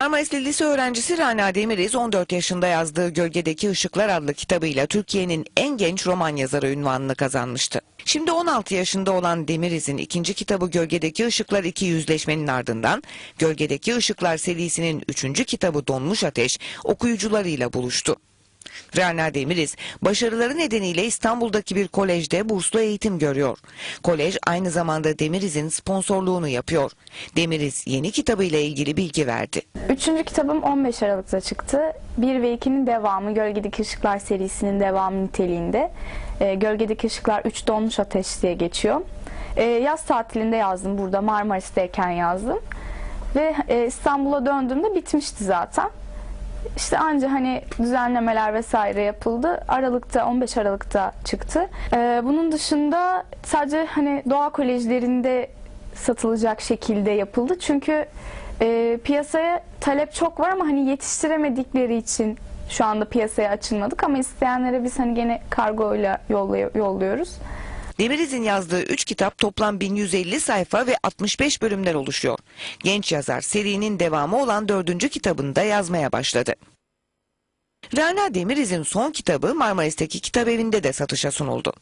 Marmarisli lise öğrencisi Rana Demiriz 14 yaşında yazdığı Gölgedeki Işıklar adlı kitabıyla Türkiye'nin en genç roman yazarı ünvanını kazanmıştı. Şimdi 16 yaşında olan Demiriz'in ikinci kitabı Gölgedeki Işıklar 2 yüzleşmenin ardından Gölgedeki Işıklar serisinin üçüncü kitabı Donmuş Ateş okuyucularıyla buluştu. Rana Demiriz, başarıları nedeniyle İstanbul'daki bir kolejde burslu eğitim görüyor. Kolej aynı zamanda Demiriz'in sponsorluğunu yapıyor. Demiriz yeni kitabıyla ilgili bilgi verdi. Üçüncü kitabım 15 Aralık'ta çıktı. 1 ve 2'nin devamı Gölgedeki Işıklar serisinin devamı niteliğinde. Ee, Gölgedeki Işıklar 3 Donmuş Ateş diye geçiyor. Ee, yaz tatilinde yazdım burada Marmaris'teyken yazdım. Ve e, İstanbul'a döndüğümde bitmişti zaten. İşte anca hani düzenlemeler vesaire yapıldı. Aralıkta 15 Aralık'ta çıktı. Ee, bunun dışında sadece hani doğa kolejlerinde satılacak şekilde yapıldı. Çünkü e, piyasaya talep çok var ama hani yetiştiremedikleri için şu anda piyasaya açılmadık ama isteyenlere biz hani gene kargoyla yolluyoruz. Demiriz'in yazdığı 3 kitap toplam 1150 sayfa ve 65 bölümden oluşuyor. Genç yazar serinin devamı olan 4. kitabını da yazmaya başladı. Rana Demiriz'in son kitabı Marmaris'teki kitap evinde de satışa sunuldu.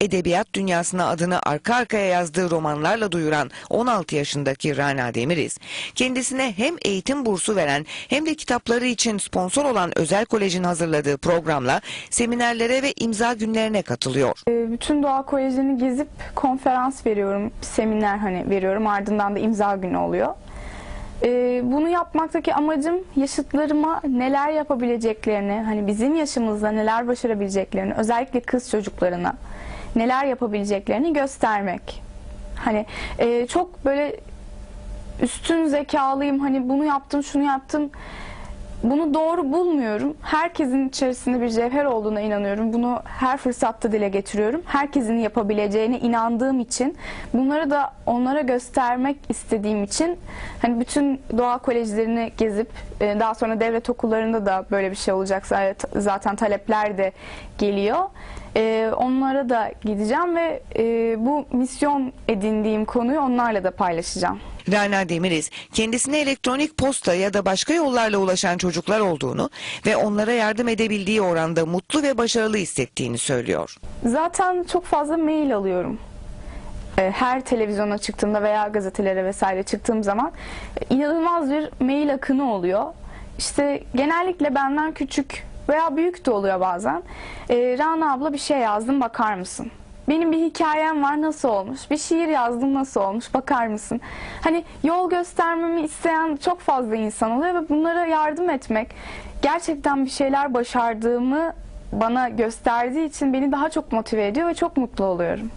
Edebiyat dünyasına adını arka arkaya yazdığı romanlarla duyuran 16 yaşındaki Rana Demiriz, kendisine hem eğitim bursu veren hem de kitapları için sponsor olan özel kolejin hazırladığı programla seminerlere ve imza günlerine katılıyor. E, bütün doğa kolejlerini gezip konferans veriyorum, seminer hani veriyorum. Ardından da imza günü oluyor. E, bunu yapmaktaki amacım yaşıtlarıma neler yapabileceklerini, hani bizim yaşımızda neler başarabileceklerini, özellikle kız çocuklarına neler yapabileceklerini göstermek. Hani e, çok böyle üstün zekalıyım, hani bunu yaptım, şunu yaptım. Bunu doğru bulmuyorum. Herkesin içerisinde bir cevher olduğuna inanıyorum. Bunu her fırsatta dile getiriyorum. Herkesin yapabileceğine inandığım için, bunları da onlara göstermek istediğim için hani bütün doğa kolejlerini gezip e, daha sonra devlet okullarında da böyle bir şey olacak. Zaten talepler de geliyor. E, Onlara da gideceğim ve e, bu misyon edindiğim konuyu onlarla da paylaşacağım. Rana Demiriz, kendisine elektronik posta ya da başka yollarla ulaşan çocuklar olduğunu ve onlara yardım edebildiği oranda mutlu ve başarılı hissettiğini söylüyor. Zaten çok fazla mail alıyorum. E, Her televizyona çıktığımda veya gazetelere vesaire çıktığım zaman e, inanılmaz bir mail akını oluyor. İşte genellikle benden küçük veya büyük de oluyor bazen. E, Rana abla bir şey yazdım bakar mısın? Benim bir hikayem var nasıl olmuş? Bir şiir yazdım nasıl olmuş? Bakar mısın? Hani yol göstermemi isteyen çok fazla insan oluyor ve bunlara yardım etmek gerçekten bir şeyler başardığımı bana gösterdiği için beni daha çok motive ediyor ve çok mutlu oluyorum.